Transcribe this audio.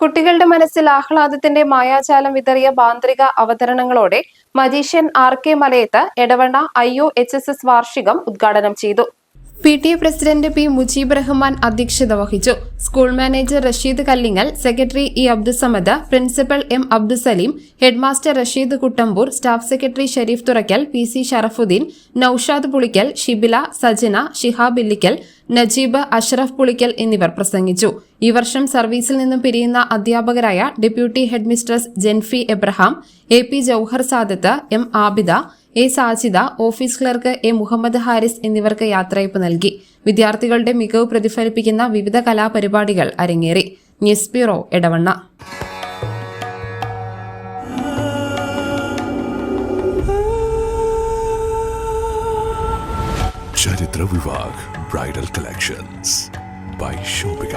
കുട്ടികളുടെ മനസ്സിൽ ആഹ്ലാദത്തിന്റെ മായാജാലം വിതറിയ മാന്ത്രിക അവതരണങ്ങളോടെ magician R K Malayath Edavanna I O H S S വാർഷികം ഉദ്ഘാടനം ചെയ്തു. P T A president P Mujeeb Rahman അധ്യക്ഷത വഹിച്ചു. School manager Rasheed Kallingal secretary E Abdussamad principal M Abdusaleem headmaster Rasheed Kuttampoor staff secretary Shareef Thurakkal P C Sharafuddeen Noushad Pulikkal Shibila Sajana Shihab Illikkal Najeeb Ashraf Pulikkal എന്നിവർ പ്രസംഗിച്ചു. ഈ വർഷം സർവീസിൽ നിന്നും പിരിയുന്ന അധ്യാപകരായ deputy headmistress Jenfi Abraham A P Jouhar Sadath M Abida A Sajida office clerk A Muhammad Haris എന്നിവർക്ക് യാത്രയപ്പ് നൽകി. വിദ്യാർത്ഥികളുടെ മികവ് പ്രതിഫലിപ്പിക്കുന്ന വിവിധ കലാപരിപാടികൾ അരങ്ങേറി. News bureau Edavanna. ചരിത്ര വിഭാഗ് ബ്രൈഡൽ കളക്ഷൻസ് ബൈ ഷോപ്പിംഗ്